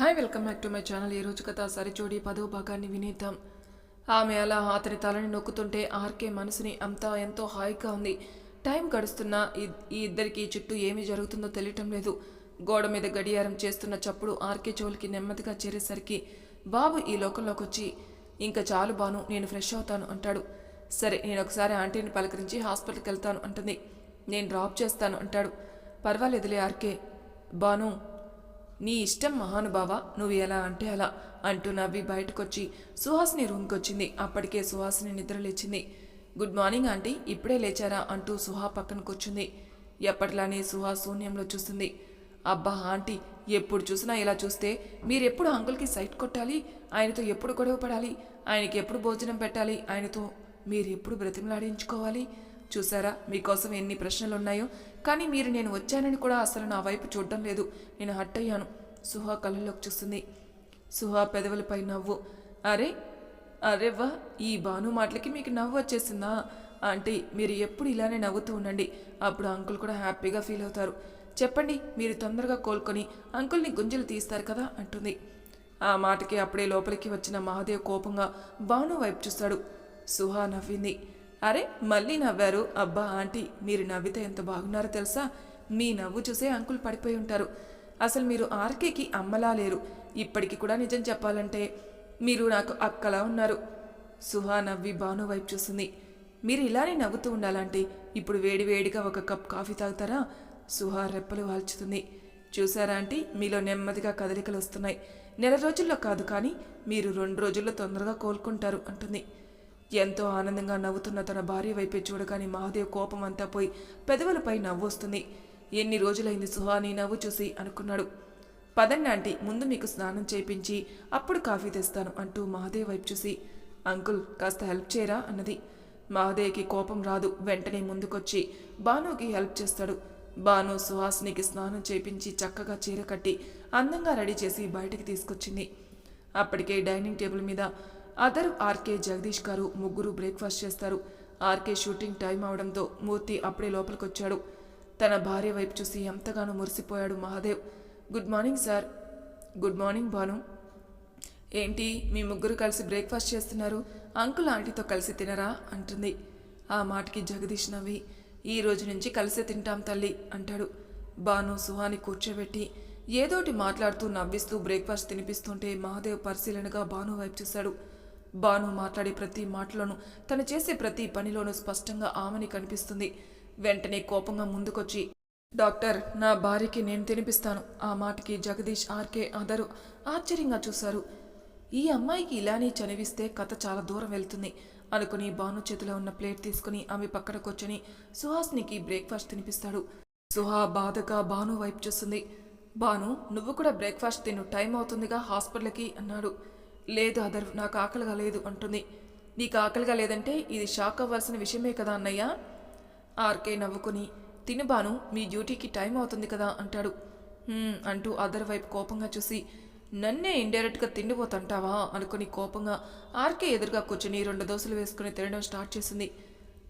Hi welcome back to my channel. ఈ రోజు కథ సరిచోడి పదో భాగాన్ని వినేద్దాం. ఆమె అలా అతని తలని నొక్కుతుంటే ఆర్కే మనసుని అంతా ఎంతో హాయిగా ఉంది. టైం గడుస్తున్నా ఈ- ఇద్దరికి చుట్టూ ఏమి జరుగుతుందో తెలియటం లేదు. గోడ మీద గడియారం చేస్తున్న చప్పుడు ఆర్కే చెవులకి నెమ్మదిగా చేరేసరికి బాబు ఈ లోకంలోకి వచ్చి ఇంకా చాలు బాను నేను ఫ్రెష్ అవుతాను అంటాడు. సరే నేను ఒకసారి ఆంటీని పలకరించి హాస్పిటల్కి వెళ్తాను అంటుంది. నేను డ్రాప్ చేస్తాను అంటాడు. పర్వాలేదులే ఆర్కే. బాను నీ ఇష్టం మహానుభావ నువ్వు ఎలా అంటే అలా అంటూ నవ్వి బయటకొచ్చి సుహాస్ని రూమ్కి వచ్చింది అప్పటికే సుహాస్ని నిద్రలేచింది గుడ్ మార్నింగ్ ఆంటీ ఇప్పుడే లేచారా? అంటూ సుహా పక్కన కూర్చుంది. ఎప్పటిలానే సుహా శూన్యంలో చూస్తుంది అబ్బా ఆంటీ ఎప్పుడు చూసినా ఇలా చూస్తే మీరెప్పుడు అంకుల్కి సైట్ కొట్టాలి? ఆయనతో ఎప్పుడు గొడవ పడాలి? ఆయనకి ఎప్పుడు భోజనం పెట్టాలి? ఆయనతో మీరు ఎప్పుడు బ్రతిమలాడించుకోవాలి? చూసారా? మీకోసం ఎన్ని ప్రశ్నలు ఉన్నాయో కానీ మీరు నేను వచ్చానని కూడా అసలు నా వైపు చూడడం లేదు. నేను హట్ అయ్యాను సుహా కళ్ళలోకి చూస్తుంది. సుహా పెదవులపై నవ్వు. అరే అరే వా ఈ భాను మాటలకి మీకు నవ్వు వచ్చేసిందా? ఆంటీ మీరు ఎప్పుడు ఇలానే నవ్వుతూ ఉండండి. అప్పుడు అంకుల్ కూడా హ్యాపీగా ఫీల్ అవుతారు. చెప్పండి మీరు తొందరగా కోలుకొని అంకుల్ని గుంజలు తీస్తారు కదా అంటుంది. ఆ మాటకి అప్పుడే లోపలికి వచ్చిన మహాదేవ్ కోపంగా భాను వైపు చూస్తాడు. సుహా నవ్వింది. అరే మళ్ళీ నవ్వారు. అబ్బా ఆంటీ మీరు నవ్వితే ఎంత బాగున్నారో తెలుసా? మీ నవ్వు చూసే అంకుల్ పడిపోయి ఉంటారు. అసలు మీరు ఆర్కేకి అమ్మలా లేరు. ఇప్పటికి కూడా నిజం చెప్పాలంటే మీరు నాకు అక్కలా ఉన్నారు. సుహా నవ్వి భాను వైపు చూస్తుంది మీరు ఇలానే నవ్వుతూ ఉండాలంటే ఇప్పుడు వేడి వేడిగా ఒక కప్ కాఫీ తాగుతారా? సుహా రెప్పలు వాల్చుతుంది. చూసారా ఆంటీ మీలో నెమ్మదిగా కదలికలు వస్తున్నాయి. నెల రోజుల్లో కాదు కానీ మీరు రెండు రోజుల్లో తొందరగా కోలుకుంటారు అంటుంది. ఎంతో ఆనందంగా నవ్వుతున్న తన భార్య వైపే చూడగానే మహాదేవ్ కోపం అంతా పోయి పెదవులపై నవ్వు వస్తుంది. ఎన్ని రోజులైంది సుహాని నవ్వు చూసి అనుకున్నాడు. పదండి ఆంటీ ముందు మీకు స్నానం చేయించి అప్పుడు కాఫీ తెస్తాను అంటూ మహాదేవ్ వైపు చూసి అంకుల్ కాస్త హెల్ప్ చేయరా అన్నది. మహాదేవ్కి కోపం రాదు వెంటనే ముందుకొచ్చి బానుకి హెల్ప్ చేస్తాడు. బాను సుహాసినికి స్నానం చేయించి చక్కగా చీర కట్టి అందంగా రెడీ చేసి బయటికి తీసుకొచ్చింది. అప్పటికే డైనింగ్ టేబుల్ మీద అదర్ ఆర్కే జగదీష్ గారు ముగ్గురు బ్రేక్ఫాస్ట్ చేస్తారు. ఆర్కే షూటింగ్ టైం అవడంతో మూర్తి అప్పుడే లోపలికొచ్చాడు. తన భార్య వైపు చూసి ఎంతగానో మురిసిపోయాడు Mahadev. Good morning sir. Good morning Bhanu. ఏంటి మీ ముగ్గురు కలిసి బ్రేక్ఫాస్ట్ చేస్తున్నారు? అంకుల్ ఆంటీతో కలిసి తినరా? అంటుంది. ఆ మాటకి జగదీష్ నవ్వి ఈ రోజు నుంచి కలిసే తింటాం తల్లి అంటాడు. బాను సుహాని కూర్చోబెట్టి ఏదోటి మాట్లాడుతూ నవ్విస్తూ బ్రేక్ఫాస్ట్ తినిపిస్తుంటే మహాదేవ్ పరిశీలనగా బాను వైపు చూశాడు. బాను మాట్లాడే ప్రతి మాటలోనూ తను చేసే ప్రతి పనిలోనూ స్పష్టంగా ఆమెని కనిపిస్తుంది. వెంటనే కోపంగా ముందుకొచ్చి డాక్టర్ నా భార్యకి నేను తినిపిస్తాను. ఆ మాటకి జగదీష్ ఆర్కే అందరూ ఆశ్చర్యంగా చూశారు. ఈ అమ్మాయికి ఇలానే చనివిస్తే కథ చాలా దూరం వెళ్తుంది అనుకుని బాను చేతిలో ఉన్న ప్లేట్ తీసుకుని ఆమె పక్కన కూర్చొని సుహాస్నికి బ్రేక్ఫాస్ట్ తినిపిస్తాడు. సుహా బాధగా బాను వైపు చూస్తుంది. బాను నువ్వు కూడా బ్రేక్ఫాస్ట్ తిను. టైం అవుతుందిగా హాస్పిటల్కి అన్నాడు. లేదు అదర్ నాకు ఆకలిగా లేదు అంటుంది. నీకు ఆకలిగా లేదంటే ఇది షాక్ అవ్వాల్సిన విషయమే కదా అన్నయ్య? ఆర్కే నవ్వుకుని తినుబాను మీ డ్యూటీకి టైం అవుతుంది కదా అంటాడు. అంటూ అదర్ వైపు కోపంగా చూసి నన్నే ఇండైరెక్ట్గా తిండిపోతంటావా? అనుకుని కోపంగా ఆర్కే ఎదురుగా కూర్చుని రెండు దోశలు వేసుకుని తినడం స్టార్ట్ చేసింది.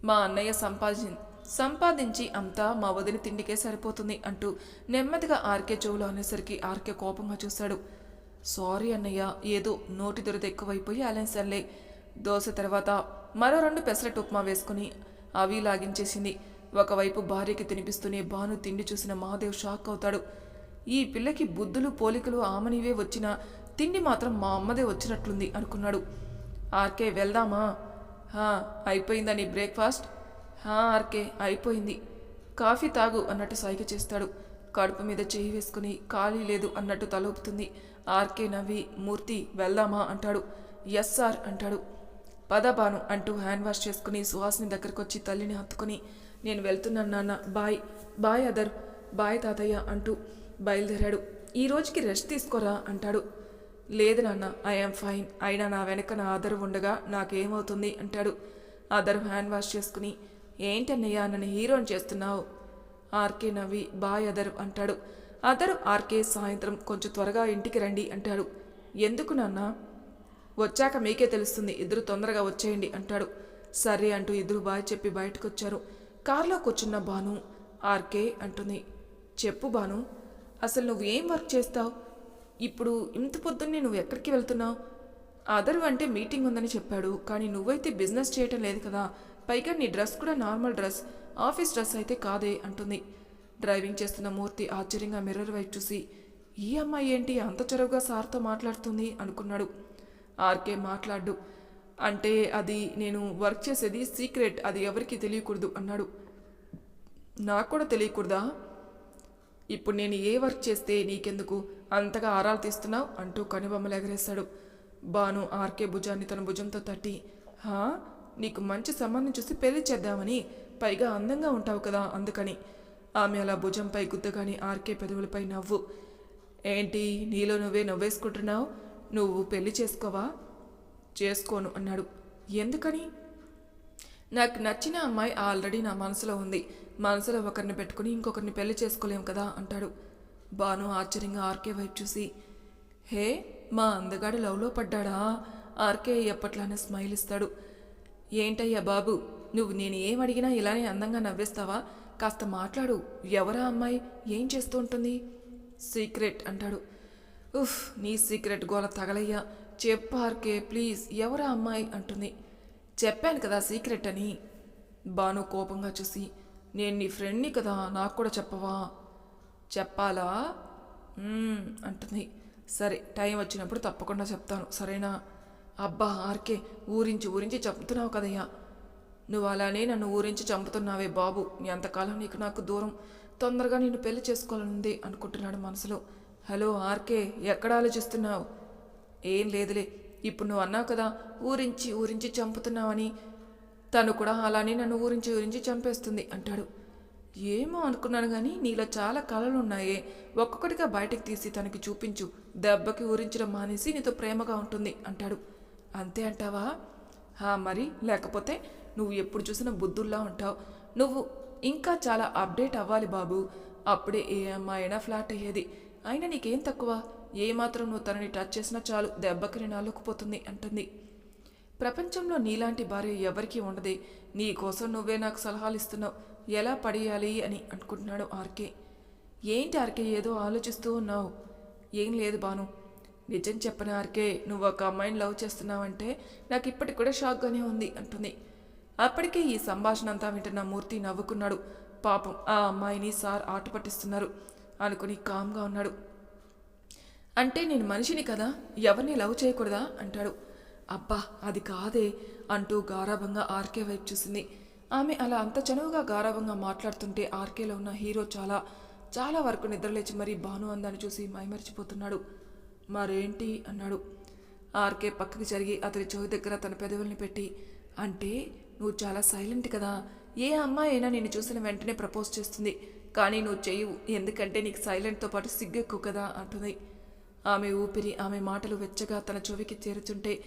మా అన్నయ్య సంపాదించి సంపాదించి అంతా మా వదిన తిండికే సరిపోతుంది అంటూ నెమ్మదిగా ఆర్కే చెవులు అనేసరికి ఆర్కే కోపంగా చూశాడు. సారీ అన్నయ్య ఏదో నోటి దొరద ఎక్కువైపోయి అలెన్సర్లే దోశ తర్వాత మరో రెండు పెసరట్ ఉప్మా వేసుకుని అవి లాగించేసింది. ఒకవైపు భార్యకి తినిపిస్తూనే భాను తిండి చూసిన మహాదేవ్ షాక్ అవుతాడు. ఈ పిల్లకి బుద్ధులు పోలికలు ఆమనివే వచ్చినా తిండి మాత్రం మా అమ్మదే వచ్చినట్లుంది అనుకున్నాడు. ఆర్కే వెళ్దామా? హా అయిపోయిందా నీ బ్రేక్ఫాస్ట్? హా ఆర్కే అయిపోయింది. కాఫీ తాగు అన్నట్టు సైగ చేస్తాడు. కడుపు మీద చేయి వేసుకుని ఖాళీ లేదు అన్నట్టు తలూపుతుంది. ఆర్కే నవ్వి మూర్తి వెళ్దామా అంటాడు. ఎస్ సార్ అంటాడు. పదబాను అంటూ హ్యాండ్ వాష్ చేసుకుని సుహాస్ని దగ్గరకు వచ్చి తల్లిని హత్తుకుని నేను వెళ్తున్నాను నాన్న బాయ్. Bye other. బాయ్ తాతయ్య అంటూ బయలుదేరాడు. ఈ రోజుకి రెస్ట్ తీసుకోరా అంటాడు. లేదు నాన్న ఐఎమ్ ఫైన్. అయినా నా వెనక నా ఆధర్ ఉండగా నాకేమవుతుంది అంటాడు. ఆదరు హ్యాండ్ వాష్ చేసుకుని ఏంటన్నయ్యా నన్ను హీరోని చేస్తున్నావు? ఆర్కే నవ్వి బాయ్ అదర్ అంటాడు. అదరు ఆర్కే సాయంత్రం కొంచెం త్వరగా ఇంటికి రండి అంటాడు. ఎందుకు నాన్న? వచ్చాక మీకే తెలుస్తుంది ఇద్దరు తొందరగా వచ్చేయండి అంటాడు. సరే అంటూ ఇద్దరు బాయ్ చెప్పి బయటకొచ్చారు. కారులో కూర్చున్న బాను ఆర్కే అంటుంది. చెప్పు బాను అసలు నువ్వు ఏం వర్క్ చేస్తావు? ఇప్పుడు ఇంత పొద్దున్నే నువ్వు ఎక్కడికి వెళ్తున్నావు? అదరు అంటే మీటింగ్ ఉందని చెప్పాడు కానీ నువ్వైతే బిజినెస్ చేయటం లేదు కదా. పైగా నీ డ్రెస్ కూడా నార్మల్ డ్రెస్. ఆఫీస్ డ్రెస్ అయితే కాదే అంటుంది. డ్రైవింగ్ చేస్తున్న మూర్తి ఆశ్చర్యంగా మిర్రర్ వైపు చూసి ఈ అమ్మాయి ఏంటి? అంత చొరవగా సార్తో మాట్లాడుతుంది అనుకున్నాడు. ఆర్కే మాట్లాడు అంటే అది నేను వర్క్ చేసేది సీక్రెట్ అది ఎవరికీ తెలియకూడదు అన్నాడు. నాకు కూడా తెలియకూడదా? ఇప్పుడు నేను ఏ వర్క్ చేస్తే నీకెందుకు అంతగా ఆరాలు తీస్తున్నావు? అంటూ కనుబొమ్మలు ఎగరేశాడు బాను ఆర్కే భుజాన్ని తన భుజంతో తట్టి హా? నీకు మంచి సంబంధం చూసి పెళ్ళి చేద్దామని పైగా అందంగా ఉంటావు కదా అందుకని. ఆమె అలా భుజంపై గుద్దగాని ఆర్కే పెదవులపై నవ్వు. ఏంటి నీలో నువ్వే నవ్వేసుకుంటున్నావు? నువ్వు పెళ్ళి చేసుకోవా? చేసుకోను అన్నాడు. ఎందుకని? నాకు నచ్చిన అమ్మాయి ఆల్రెడీ నా మనసులో ఉంది. మనసులో ఒకరిని పెట్టుకుని ఇంకొకరిని పెళ్ళి చేసుకోలేం కదా అంటాడు. బాను ఆశ్చర్యంగా ఆర్కే వైపు చూసి హే మా అందగాడు లవ్లో పడ్డాడా? ఆర్కే ఎప్పట్లానే స్మైల్ ఇస్తాడు ఏంటయ్యా బాబు? నువ్వు నేను ఏమడిగినా ఇలానే అందంగా నవ్వేస్తావా? కాస్త మాట్లాడు. ఎవరా అమ్మాయి? ఏం చేస్తూ ఉంటుంది సీక్రెట్ అంటాడు. ఉఫ్ నీ సీక్రెట్ గోల తగలయ్యా. చెప్పార్కే ప్లీజ్ ఎవరా అమ్మాయి? అంటుంది. చెప్పాను కదా సీక్రెట్ అని. బాను కోపంగా చూసి నేను నీ ఫ్రెండ్ని కదా నాకు కూడా చెప్పవా? చెప్పాలా? అంటుంది. సరే టైం వచ్చినప్పుడు తప్పకుండా చెప్తాను. సరేనా? అబ్బా ఆర్కే ఊరించి ఊరించి చెప్తున్నావు కదయ్యా. నువ్వు అలానే నన్ను ఊరించి చంపుతున్నావే బాబు. ఎంతకాలం నీకు నాకు దూరం. తొందరగా నిన్ను పెళ్ళి చేసుకోవాలనుంది అనుకుంటున్నాడు మనసులో. హలో ఆర్కే ఎక్కడ ఆలోచిస్తున్నావు? ఏం లేదులే. ఇప్పుడు నువ్వు అన్నావు కదా ఊరించి ఊరించి చంపుతున్నావని. తను కూడా అలానే నన్ను ఊరించి ఊరించి చంపేస్తుంది అంటాడు. ఏమో అనుకున్నాను కానీ నీలో చాలా కళలు ఉన్నాయే ఒక్కొక్కటిగా బయటకు తీసి తనకి చూపించు. దెబ్బకి ఊరించడం మానేసి నీతో ప్రేమగా ఉంటుంది అంటాడు. అంతే అంటావా? హా మరి లేకపోతే నువ్వు ఎప్పుడు చూసినా బుద్ధుల్లా ఉంటావు. నువ్వు ఇంకా చాలా అప్డేట్ అవ్వాలి బాబు. అప్పుడే ఏ అమ్మాయినా ఫ్లాట్ అయ్యేది. అయినా నీకేం తక్కువ? ఏమాత్రం నువ్వు తనని టచ్ చేసినా చాలు దెబ్బకి నేను అల్లుకుపోతుంది అంటుంది. ప్రపంచంలో నీలాంటి భార్య ఎవరికీ ఉండదే. నీ కోసం నువ్వే నాకు సలహాలు ఇస్తున్నావు. ఎలా పడేయాలి అని అనుకుంటున్నాడు ఆర్కే. ఏంటి ఆర్కే ఏదో ఆలోచిస్తూ ఉన్నావు? ఏం లేదు బాను నిజం చెప్పని ఆర్కే నువ్వు ఒక అమ్మాయిని లవ్ చేస్తున్నావంటే నాకు ఇప్పటికి కూడా షాక్గానే ఉంది అంటుంది. అప్పటికే ఈ సంభాషణ అంతా వింటున్న మూర్తి నవ్వుకున్నాడు. పాపం ఆ అమ్మాయిని సార్ ఆట పట్టిస్తున్నారు అనుకుని కామ్గా ఉన్నాడు. అంటే నేను మనిషిని కదా ఎవరిని లవ్ చేయకూడదా? అంటాడు. అబ్బా అది కాదే అంటూ గారాభంగా ఆర్కే వైపు చూసింది. ఆమె అలా అంత చనువుగా గారాభంగా మాట్లాడుతుంటే ఆర్కేలో ఉన్న హీరో చాలా చాలా వరకు నిద్రలేచి మరీ భాను అందాన్ని చూసి మైమరిచిపోతున్నాడు. మరేంటి? అన్నాడు. ఆర్కే పక్కకి జరిగి అతని చెవి దగ్గర తన పెదవుల్ని పెట్టి అంటే నువ్వు చాలా సైలెంట్ కదా. ఏ అమ్మాయి అయినా నేను చూసిన వెంటనే ప్రపోజ్ చేస్తుంది. కానీ నువ్వు చేయవు. ఎందుకంటే నీకు సైలెంట్తో పాటు సిగ్గు ఎక్కువ కదా అంటుంది. ఆమె ఊపిరి ఆమె మాటలు వెచ్చగా తన చెవికి చేరుతుంటే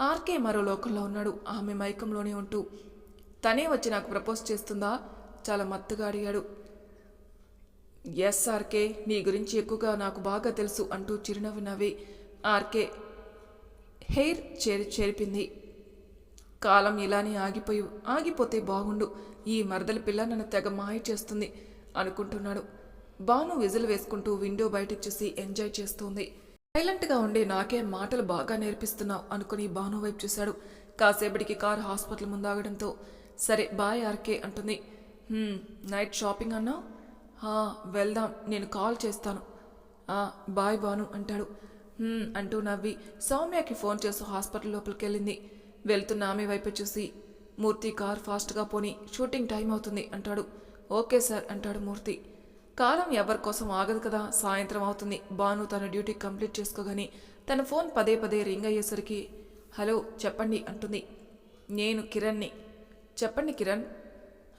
ఆర్కే మరో లోకంలో ఉన్నాడు. ఆమె మైకంలోనే ఉంటూ తనే వచ్చి నాకు ప్రపోజ్ చేస్తుందా? చాలా మత్తుగా అడిగాడు. ఎస్ ఆర్కే నీ గురించి ఎక్కువగా నాకు బాగా తెలుసు అంటూ చిరునవ్వు నవ్వి ఆర్కే హెయిర్ చేరి చేరిపింది. కాలం ఇలానే ఆగిపోయి ఆగిపోతే బాగుండు. ఈ మరదల పిల్ల నన్ను తెగ మాయ చేస్తుంది అనుకుంటున్నాడు. బాను విజిల్ వేసుకుంటూ విండో బయటకు చూసి ఎంజాయ్ చేస్తోంది. సైలెంట్గా ఉండే నాకే మాటలు బాగా నేర్పిస్తున్నావు అనుకుని బాను వైపు చూశాడు. కాసేపటికి కారు హాస్పిటల్ ముందాగడంతో సరే బాయ్ ఆర్కే అంటుంది. నైట్ షాపింగ్ అన్నావు "హా, వెళ్దాం నేను కాల్ చేస్తాను. బాయ్ బాను అంటాడు. అంటూ నవ్వి సౌమ్యకి ఫోన్ చేస్తూ హాస్పిటల్ లోపలికి వెళ్ళింది వెళ్తున్న ఆమె వైపు చూసి మూర్తి కార్ ఫాస్ట్గా పోని షూటింగ్ టైం అవుతుంది అంటాడు. ఓకే సార్ అంటాడు మూర్తి. కాలం ఎవరి కోసం ఆగదు కదా సాయంత్రం అవుతుంది. బాను తన డ్యూటీ కంప్లీట్ చేసుకోగాని తన ఫోన్ పదే పదే రింగ్ అయ్యేసరికి హలో చెప్పండి అంటుంది. నేను కిరణ్ని. చెప్పండి కిరణ్.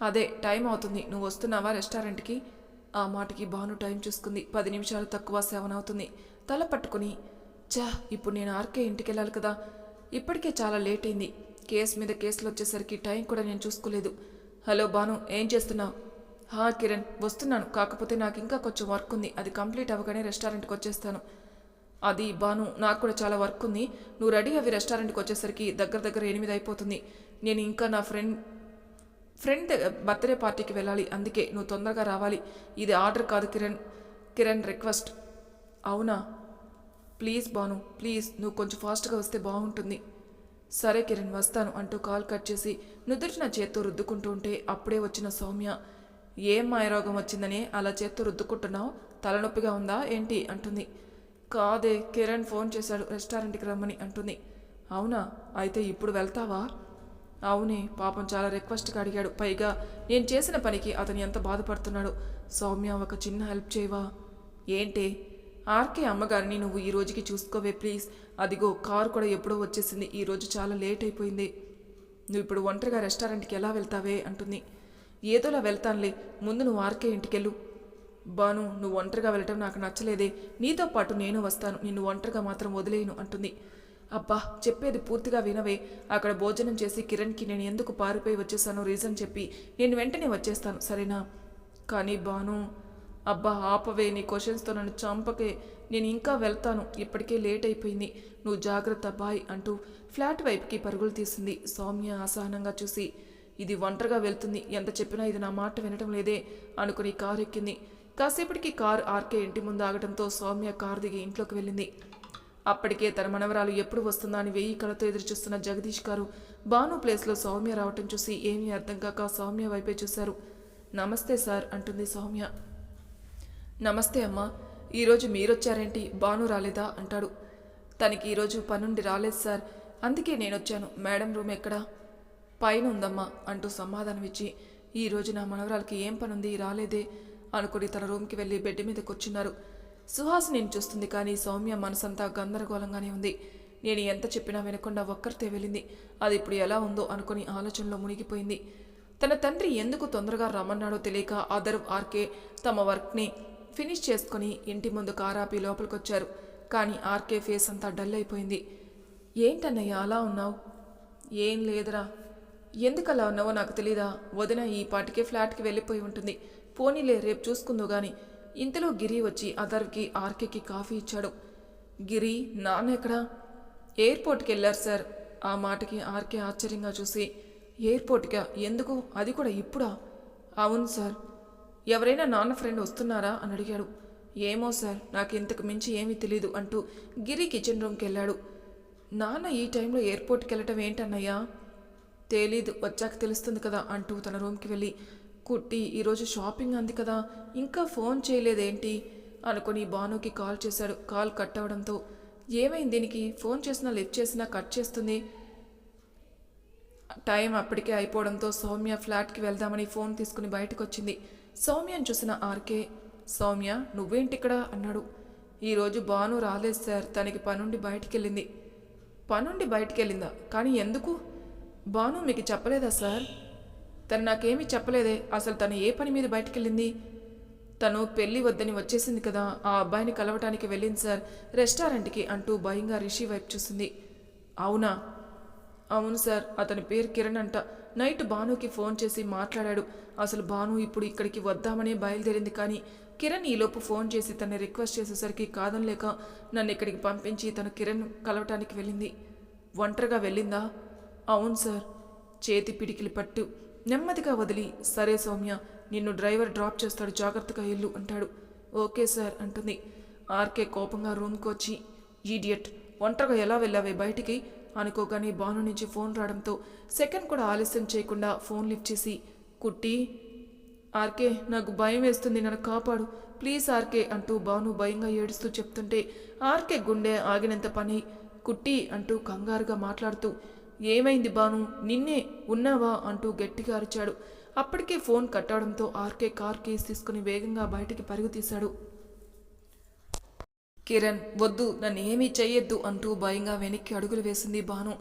అదే టైం అవుతుంది. నువ్వు వస్తున్నావా రెస్టారెంట్కి? ఆ మాటకి బాను టైం చూసుకుంది. పది నిమిషాలు తక్కువ సెవెన్ అవుతుంది. తల పట్టుకుని చా ఇప్పుడు నేను ఆర్కే ఇంటికి వెళ్ళాలి కదా. ఇప్పటికే చాలా లేట్ అయింది. కేసు మీద కేసులు వచ్చేసరికి టైం కూడా నేను చూసుకోలేదు. హలో బాను ఏం చేస్తున్నావు? హా కిరణ్ వస్తున్నాను. కాకపోతే నాకు ఇంకా కొంచెం వర్క్ ఉంది. అది కంప్లీట్ అవ్వగానే రెస్టారెంట్కి వచ్చేస్తాను. అది బాను నాకు కూడా చాలా వర్క్ ఉంది. నువ్వు రెడీ అవి రెస్టారెంట్కి వచ్చేసరికి దగ్గర దగ్గర ఎనిమిది అయిపోతుంది. నేను ఇంకా నా ఫ్రెండ్ ఫ్రెండ్ బర్త్డే పార్టీకి వెళ్ళాలి. అందుకే నువ్వు తొందరగా రావాలి. ఇది ఆర్డర్ కాదు కిరణ్. కిరణ్ రిక్వెస్ట్. అవునా? ప్లీజ్ బాను ప్లీజ్ నువ్వు కొంచెం ఫాస్ట్గా వస్తే బాగుంటుంది. సరే కిరణ్ వస్తాను అంటూ కాల్ కట్ చేసి నుదుటిన చేత్తో రుద్దుకుంటూ ఉంటే అప్పుడే వచ్చిన సౌమ్య ఏం మాయరోగం వచ్చిందని అలా చేత్తో రుద్దుకుంటున్నావు? తలనొప్పిగా ఉందా? ఏంటి? అంటుంది. కాదే కిరణ్ ఫోన్ చేశాడు రెస్టారెంట్కి రమ్మని అంటుంది. అవునా? అయితే ఇప్పుడు వెళ్తావా? అవునే పాపం చాలా రిక్వెస్ట్గా అడిగాడు. పైగా నేను చేసిన పనికి అతను ఎంత బాధపడుతున్నాడు. సౌమ్య ఒక చిన్న హెల్ప్ చేయవా? ఏంటి? ఆర్కే అమ్మగారిని నువ్వు ఈ రోజుకి చూసుకోవే ప్లీజ్. అదిగో కారు కూడా ఎప్పుడో వచ్చేసింది. ఈరోజు చాలా లేట్ అయిపోయింది. నువ్వు ఇప్పుడు ఒంటరిగా రెస్టారెంట్కి ఎలా వెళ్తావే? అంటుంది. ఏదోలా వెళ్తానులే. ముందు నువ్వు ఆర్కే ఇంటికెళ్ళు. బాను నువ్వు ఒంటరిగా వెళ్ళటం నాకు నచ్చలేదే. నీతో పాటు నేను వస్తాను. నిన్ను ఒంటరిగా మాత్రం వదిలేయను అంటుంది. అబ్బా చెప్పేది పూర్తిగా వినవే. అక్కడ భోజనం చేసి కిరణ్కి నేను ఎందుకు పారిపోయి వచ్చేసానో రీజన్ చెప్పి నేను వెంటనే వచ్చేస్తాను సరేనా? కానీ బాను అబ్బా ఆపవే నీ క్వశ్చన్స్తో నన్ను చంపకే. నేను ఇంకా వెళ్తాను. ఇప్పటికే లేట్ అయిపోయింది. నువ్వు జాగ్రత్త బాయ్ అంటూ ఫ్లాట్ వైపుకి పరుగులు తీసింది సౌమ్య అసహనంగా చూసి. ఇది ఒంటరిగా వెళ్తుంది. ఎంత చెప్పినా ఇది నా మాట వినటం లేదే అనుకుని కారు ఎక్కింది. కాసేపటికి కారు ఆర్కే ఇంటి ముందు ఆగడంతో సౌమ్య కారు దిగి ఇంట్లోకి వెళ్ళింది. అప్పటికే తన మనవరాలు ఎప్పుడు వస్తుందా అని వెయ్యి కళతో ఎదురుచూస్తున్న జగదీష్ గారు భాను ప్లేస్లో సౌమ్య రావటం చూసి ఏమీ అర్థం కాక సౌమ్య వైపే చూశారు. నమస్తే సార్ అంటుంది సౌమ్య. నమస్తే అమ్మా ఈరోజు మీరొచ్చారేంటి? భాను రాలేదా? అంటాడు. తనకి ఈరోజు పనుండి రాలేదు సార్. అందుకే నేను వచ్చాను మేడం రూమ్ ఎక్కడా? పైన ఉందమ్మా అంటూ సమాధానం ఇచ్చి ఈ రోజు నా మనవరాలకి ఏం పనుంది? రాలేదే అనుకుని తన రూమ్కి వెళ్ళి బెడ్ మీద కూర్చున్నారు. సుహాస్ నేను చూస్తుంది కానీ సౌమ్య మనసంతా గందరగోళంగానే ఉంది. నేను ఎంత చెప్పినా వినకుండా ఒక్కరితే వెళ్ళింది. అది ఇప్పుడు ఎలా ఉందో అనుకుని ఆలోచనలో మునిగిపోయింది. తన తండ్రి ఎందుకు తొందరగా రమ్మన్నాడో తెలియక అదర్ ఆర్కే తమ వర్క్ని ఫినిష్ చేసుకుని ఇంటి ముందు కారాపి లోపలికొచ్చారు. కానీ ఆర్కే ఫేస్ అంతా డల్ అయిపోయింది. ఏంటన్నయ్య అలా ఉన్నావు? ఏం లేదురా. ఎందుకు అలా ఉన్నావో నాకు తెలీదా. వదిన ఈ పాటికే ఫ్లాట్కి వెళ్ళిపోయి ఉంటుంది. పోనీలే రేపు చూసుకుందో గాని. ఇంతలో గిరి వచ్చి అదర్కి ఆర్కేకి కాఫీ ఇచ్చాడు. గిరి నాన్న ఎక్కడా? ఎయిర్పోర్ట్కి వెళ్ళారు సార్. ఆ మాటకి ఆర్కే ఆశ్చర్యంగా చూసి ఎయిర్పోర్ట్గా ఎందుకు? అది కూడా ఇప్పుడా? అవును సార్. ఎవరైనా నాన్న ఫ్రెండ్ వస్తున్నారా? అని అడిగాడు. ఏమో సార్ నాకు ఇంతకు మించి ఏమీ తెలీదు అంటూ గిరి కిచెన్ రూమ్కి వెళ్ళాడు. నాన్న ఈ టైంలో ఎయిర్పోర్ట్కి వెళ్ళటం ఏంటన్నయ్యా? తెలీదు వచ్చాక తెలుస్తుంది కదా అంటూ తన రూమ్కి వెళ్ళి కుట్టి ఈరోజు షాపింగ్ అంది కదా ఇంకా ఫోన్ చేయలేదేంటి? అనుకుని భానుకి కాల్ చేశాడు. కాల్ కట్ అవడంతో ఏమైంది దీనికి? ఫోన్ చేసినా లిఫ్ట్ చేసినా కట్ చేస్తుంది? టైం అప్పటికే అయిపోవడంతో సౌమ్య ఫ్లాట్కి వెళ్దామని ఫోన్ తీసుకుని బయటకు వచ్చింది సౌమ్యను చూసిన ఆర్కే సౌమ్య నువ్వేంటి ఇక్కడ అన్నాడు ఈరోజు భాను రాలేదు సార్. తనకి పనుండి బయటికెళ్ళింది. పనుండి బయటికెళ్ళిందా? కానీ ఎందుకు? బాను మీకు చెప్పలేదా సార్? తను నాకేమీ చెప్పలేదే. అసలు తను ఏ పని మీద బయటికెళ్ళింది? తను పెళ్ళి వద్దని వచ్చేసింది కదా. ఆ అబ్బాయిని కలవటానికి వెళ్ళింది సార్. రెస్టారెంట్కి అంటూ భయంగా రిషి వైపు చూసింది. అవునా? అవును సార్. అతని పేరు కిరణ్ అంట. నైట్ భానుకి ఫోన్ చేసి మాట్లాడాడు. అసలు భాను ఇప్పుడు ఇక్కడికి వద్దామనే బయలుదేరింది కానీ కిరణ్ ఈలోపు ఫోన్ చేసి తన రిక్వెస్ట్ చేసేసరికి కాదనలేక నన్ను ఇక్కడికి పంపించి తను కిరణ్ కలవటానికి వెళ్ళింది. ఒంటరిగా వెళ్ళిందా? అవును సార్. చేతి పిడికిలి పట్టు. నెమ్మదిగా వదిలి సరే సౌమ్య నిన్ను డ్రైవర్ డ్రాప్ చేస్తాడు జాగ్రత్తగా ఇల్లు అంటాడు. ఓకే సార్ అంటుంది. ఆర్కే కోపంగా రూమ్కి వచ్చి ఈడియట్ ఒంటరిగా ఎలా వెళ్ళావే బయటికి? అనుకోగానే బాను నుంచి ఫోన్ రావడంతో సెకండ్ కూడా ఆలస్యం చేయకుండా ఫోన్ లిఫ్ట్ చేసి కుట్టి ఆర్కే నాకు భయం వేస్తుంది నన్ను కాపాడు. ప్లీజ్ ఆర్కే అంటూ బాను భయంగా ఏడుస్తూ చెప్తుంటే ఆర్కే గుండె ఆగినంత పని కుట్టి అంటూ కంగారుగా మాట్లాడుతూ ఏమైంది బాను నిన్నే ఉన్నావా? అంటూ గట్టిగా అరిచాడు. అప్పటికే ఫోన్ కట్టడంతో ఆర్కే కార్ కేసు తీసుకుని వేగంగా బయటికి పరుగు తీశాడు. కిరణ్ వద్దు నన్ను ఏమీ చెయ్యొద్దు అంటూ భయంగా వెనక్కి అడుగులు వేసింది భాను.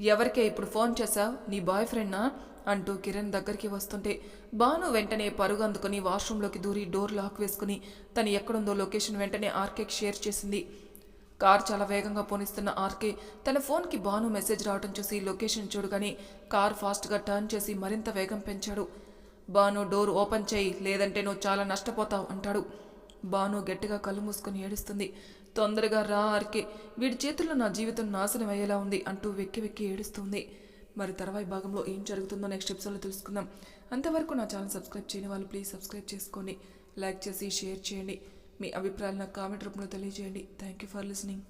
ఎవరికే ఇప్పుడు ఫోన్ చేశావు? నీ బాయ్ ఫ్రెండ్నా? అంటూ కిరణ్ దగ్గరికి వస్తుంటే భాను వెంటనే పరుగు అందుకుని వాష్రూంలోకి దూరి డోర్ లాక్ వేసుకుని తను ఎక్కడుందో లొకేషన్ వెంటనే ఆర్కేకి షేర్ చేసింది. కార్ చాలా వేగంగా పోనిస్తున్న ఆర్కే తన ఫోన్కి భాను మెసేజ్ రావడం చూసి లొకేషన్ చూడగానే కార్ ఫాస్ట్గా టర్న్ చేసి మరింత వేగం పెంచాడు. భాను డోర్ ఓపెన్ చేయి లేదంటే నువ్వు చాలా నష్టపోతావు అంటాడు. బాను గట్టిగా కళ్ళు మూసుకొని ఏడుస్తుంది. తొందరగా రా ఆర్కే వీడి చేతుల్లో నా జీవితం నాశనం అయ్యేలా ఉంది అంటూ వెక్కి వెక్కి ఏడుస్తుంది. మరి తర్వాయి భాగంలో ఏం జరుగుతుందో నెక్స్ట్ ఎపిసోడ్లో తెలుసుకుందాం. అంతవరకు నా ఛానల్ సబ్స్క్రైబ్ చేయని వాళ్ళు ప్లీజ్ సబ్స్క్రైబ్ చేసుకోండి. లైక్ చేసి షేర్ చేయండి. మీ అభిప్రాయాలు నాకు కామెంట్ రూపంలో తెలియజేయండి. Thank you for listening